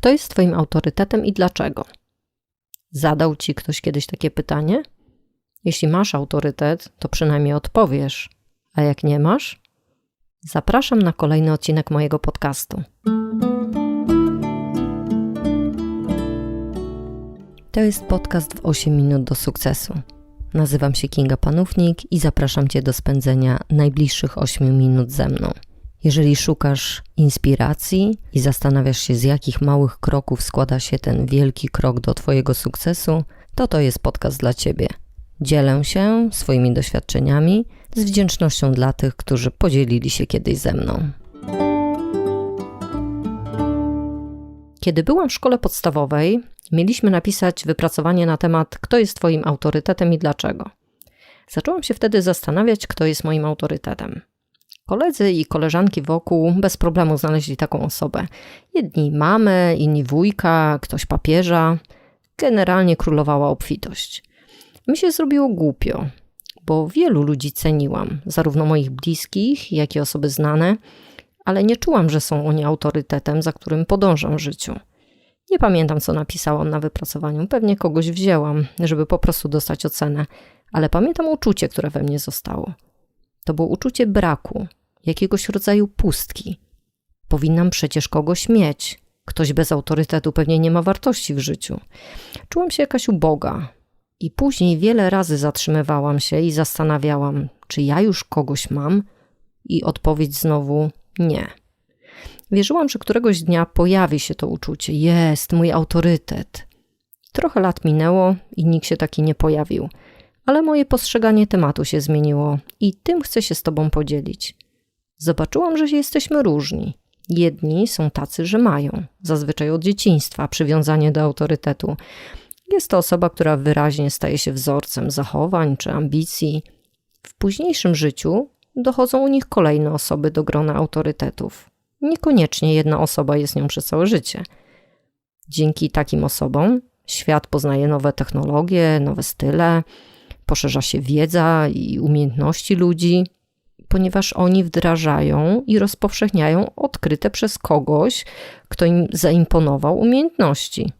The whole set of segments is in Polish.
Kto jest Twoim autorytetem i dlaczego? Zadał Ci ktoś kiedyś takie pytanie? Jeśli masz autorytet, to przynajmniej odpowiesz, a jak nie masz, zapraszam na kolejny odcinek mojego podcastu. To jest podcast w 8 minut do sukcesu. Nazywam się Kinga Panównik i zapraszam Cię do spędzenia najbliższych 8 minut ze mną. Jeżeli szukasz inspiracji i zastanawiasz się, z jakich małych kroków składa się ten wielki krok do Twojego sukcesu, to to jest podcast dla Ciebie. Dzielę się swoimi doświadczeniami z wdzięcznością dla tych, którzy podzielili się kiedyś ze mną. Kiedy byłam w szkole podstawowej, mieliśmy napisać wypracowanie na temat, kto jest Twoim autorytetem i dlaczego. Zaczęłam się wtedy zastanawiać, kto jest moim autorytetem. Koledzy i koleżanki wokół bez problemu znaleźli taką osobę. Jedni mamę, inni wujka, ktoś papieża. Generalnie królowała obfitość. Mi się zrobiło głupio, bo wielu ludzi ceniłam, zarówno moich bliskich, jak i osoby znane, ale nie czułam, że są oni autorytetem, za którym podążam w życiu. Nie pamiętam, co napisałam na wypracowaniu. Pewnie kogoś wzięłam, żeby po prostu dostać ocenę, ale pamiętam uczucie, które we mnie zostało. To było uczucie braku, jakiegoś rodzaju pustki. Powinnam przecież kogoś mieć. Ktoś bez autorytetu pewnie nie ma wartości w życiu. Czułam się jakaś uboga. I później wiele razy zatrzymywałam się i zastanawiałam, czy ja już kogoś mam? I odpowiedź znowu nie. Wierzyłam, że któregoś dnia pojawi się to uczucie: jest mój autorytet. Trochę lat minęło i nikt się taki nie pojawił, ale moje postrzeganie tematu się zmieniło i tym chcę się z Tobą podzielić. Zobaczyłam, że jesteśmy różni. Jedni są tacy, że mają, zazwyczaj od dzieciństwa, przywiązanie do autorytetu. Jest to osoba, która wyraźnie staje się wzorcem zachowań czy ambicji. W późniejszym życiu dochodzą u nich kolejne osoby do grona autorytetów. Niekoniecznie jedna osoba jest nią przez całe życie. Dzięki takim osobom świat poznaje nowe technologie, nowe style, poszerza się wiedza i umiejętności ludzi, ponieważ oni wdrażają i rozpowszechniają odkryte przez kogoś, kto im zaimponował umiejętności.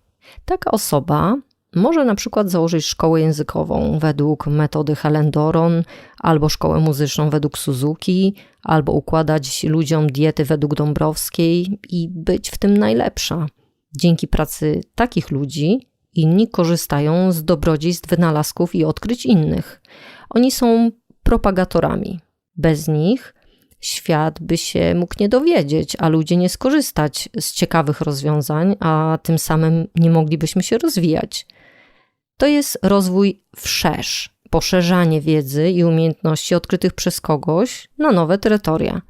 Taka osoba może na przykład założyć szkołę językową według metody Helen Doron, albo szkołę muzyczną według Suzuki, albo układać ludziom diety według Dąbrowskiej i być w tym najlepsza. Dzięki pracy takich ludzi inni korzystają z dobrodziejstw wynalazków i odkryć innych. Oni są propagatorami. Bez nich świat by się mógł nie dowiedzieć, a ludzie nie skorzystać z ciekawych rozwiązań, a tym samym nie moglibyśmy się rozwijać. To jest rozwój wszerz, poszerzanie wiedzy i umiejętności odkrytych przez kogoś na nowe terytoria.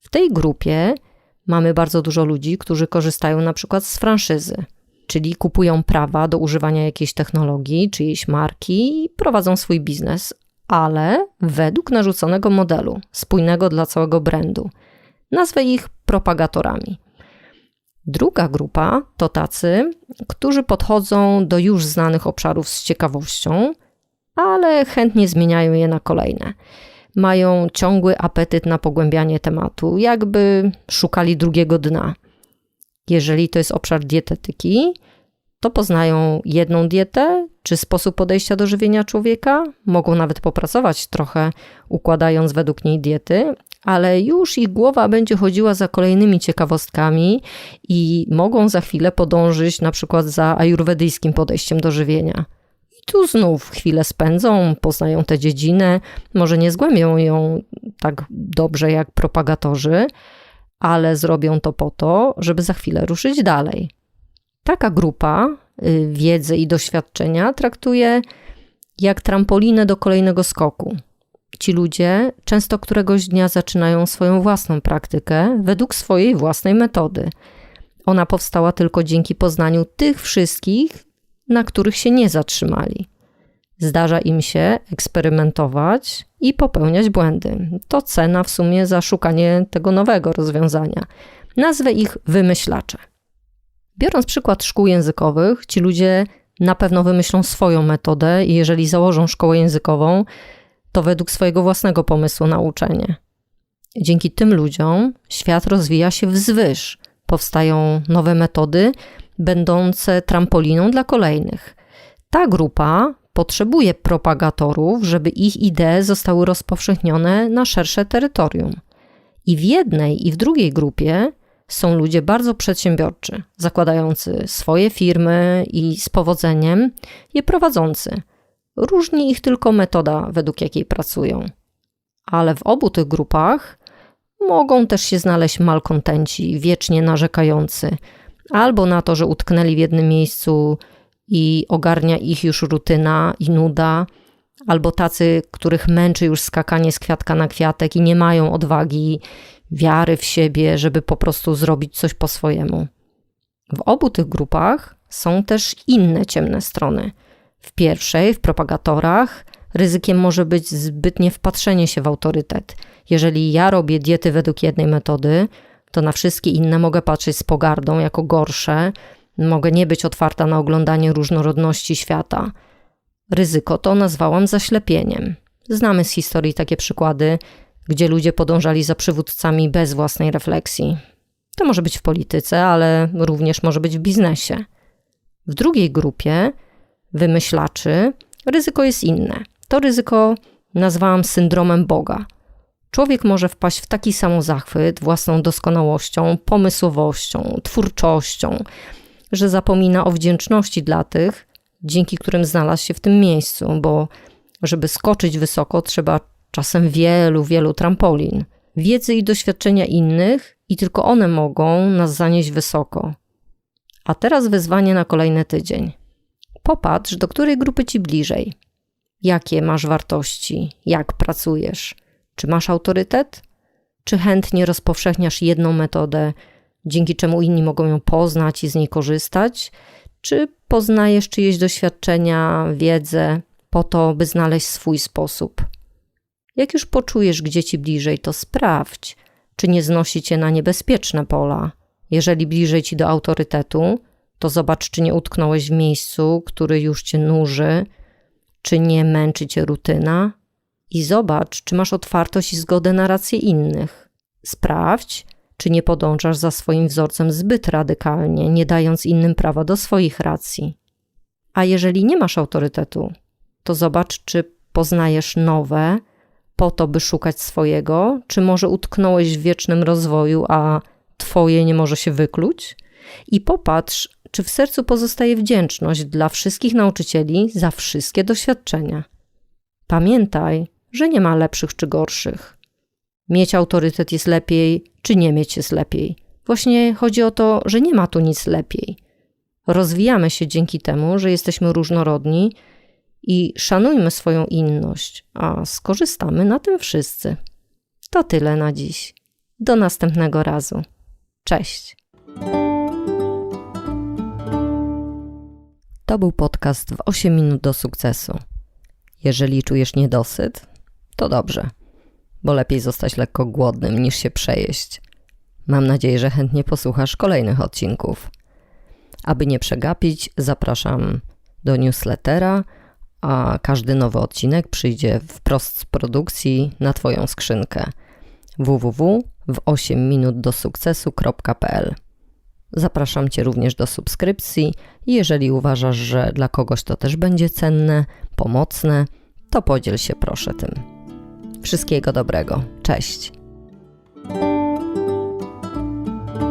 W tej grupie mamy bardzo dużo ludzi, którzy korzystają na przykład z franszyzy, czyli kupują prawa do używania jakiejś technologii, czyjejś marki i prowadzą swój biznes, ale według narzuconego modelu, spójnego dla całego brandu. Nazwę ich propagatorami. Druga grupa to tacy, którzy podchodzą do już znanych obszarów z ciekawością, ale chętnie zmieniają je na kolejne. Mają ciągły apetyt na pogłębianie tematu, jakby szukali drugiego dna. Jeżeli to jest obszar dietetyki, to poznają jedną dietę czy sposób podejścia do żywienia człowieka, mogą nawet popracować trochę, układając według niej diety, ale już ich głowa będzie chodziła za kolejnymi ciekawostkami i mogą za chwilę podążyć na przykład za ajurwedyjskim podejściem do żywienia. I tu znów chwilę spędzą, poznają tę dziedzinę, może nie zgłębią ją tak dobrze jak propagatorzy, ale zrobią to po to, żeby za chwilę ruszyć dalej. Taka grupa y, wiedzy i doświadczenia traktuje jak trampolinę do kolejnego skoku. Ci ludzie często któregoś dnia zaczynają swoją własną praktykę według swojej własnej metody. Ona powstała tylko dzięki poznaniu tych wszystkich, na których się nie zatrzymali. Zdarza im się eksperymentować i popełniać błędy. To cena w sumie za szukanie tego nowego rozwiązania. Nazwę ich wymyślacze. Biorąc przykład szkół językowych, ci ludzie na pewno wymyślą swoją metodę i jeżeli założą szkołę językową, to według swojego własnego pomysłu na uczenie. Dzięki tym ludziom świat rozwija się wzwyż, powstają nowe metody, będące trampoliną dla kolejnych. Ta grupa potrzebuje propagatorów, żeby ich idee zostały rozpowszechnione na szersze terytorium. I w jednej, i w drugiej grupie są ludzie bardzo przedsiębiorczy, zakładający swoje firmy i z powodzeniem je prowadzący. Różni ich tylko metoda, według jakiej pracują. Ale w obu tych grupach mogą też się znaleźć malkontenci, wiecznie narzekający, albo na to, że utknęli w jednym miejscu i ogarnia ich już rutyna i nuda, albo tacy, których męczy już skakanie z kwiatka na kwiatek i nie mają odwagi, wiary w siebie, żeby po prostu zrobić coś po swojemu. W obu tych grupach są też inne ciemne strony. W pierwszej, w propagatorach, ryzykiem może być zbytnie wpatrzenie się w autorytet. Jeżeli ja robię diety według jednej metody, to na wszystkie inne mogę patrzeć z pogardą jako gorsze, mogę nie być otwarta na oglądanie różnorodności świata. Ryzyko to nazwałam zaślepieniem. Znamy z historii takie przykłady, gdzie ludzie podążali za przywódcami bez własnej refleksji. To może być w polityce, ale również może być w biznesie. W drugiej grupie wymyślaczy ryzyko jest inne. To ryzyko nazwałam syndromem Boga. Człowiek może wpaść w taki sam zachwyt własną doskonałością, pomysłowością, twórczością, że zapomina o wdzięczności dla tych, dzięki którym znalazł się w tym miejscu, bo żeby skoczyć wysoko, trzeba czasem wielu, wielu trampolin, wiedzy i doświadczenia innych, i tylko one mogą nas zanieść wysoko. A teraz wyzwanie na kolejny tydzień. Popatrz, do której grupy ci bliżej. Jakie masz wartości? Jak pracujesz? Czy masz autorytet? Czy chętnie rozpowszechniasz jedną metodę, dzięki czemu inni mogą ją poznać i z niej korzystać? Czy poznajesz czyjeś doświadczenia, wiedzę po to, by znaleźć swój sposób? Jak już poczujesz, gdzie ci bliżej, to sprawdź, czy nie znosi cię na niebezpieczne pola. Jeżeli bliżej ci do autorytetu, to zobacz, czy nie utknąłeś w miejscu, który już cię nuży, czy nie męczy cię rutyna, i zobacz, czy masz otwartość i zgodę na rację innych. Sprawdź, czy nie podążasz za swoim wzorcem zbyt radykalnie, nie dając innym prawa do swoich racji. A jeżeli nie masz autorytetu, to zobacz, czy poznajesz nowe, po to, by szukać swojego, czy może utknąłeś w wiecznym rozwoju, a twoje nie może się wykluć? I popatrz, czy w sercu pozostaje wdzięczność dla wszystkich nauczycieli za wszystkie doświadczenia. Pamiętaj, że nie ma lepszych czy gorszych. Mieć autorytet jest lepiej, czy nie mieć jest lepiej. Właśnie chodzi o to, że nie ma tu nic lepiej. Rozwijamy się dzięki temu, że jesteśmy różnorodni i szanujmy swoją inność, a skorzystamy na tym wszyscy. To tyle na dziś. Do następnego razu. Cześć. To był podcast w 8 minut do sukcesu. Jeżeli czujesz niedosyt, to dobrze, bo lepiej zostać lekko głodnym niż się przejeść. Mam nadzieję, że chętnie posłuchasz kolejnych odcinków. Aby nie przegapić, zapraszam do newslettera a każdy nowy odcinek przyjdzie wprost z produkcji na Twoją skrzynkę www w 8 minut do sukcesu.pl. Zapraszam Cię również do subskrypcji jeżeli uważasz, że dla kogoś to też będzie cenne, pomocne, to podziel się proszę tym. Wszystkiego dobrego. Cześć.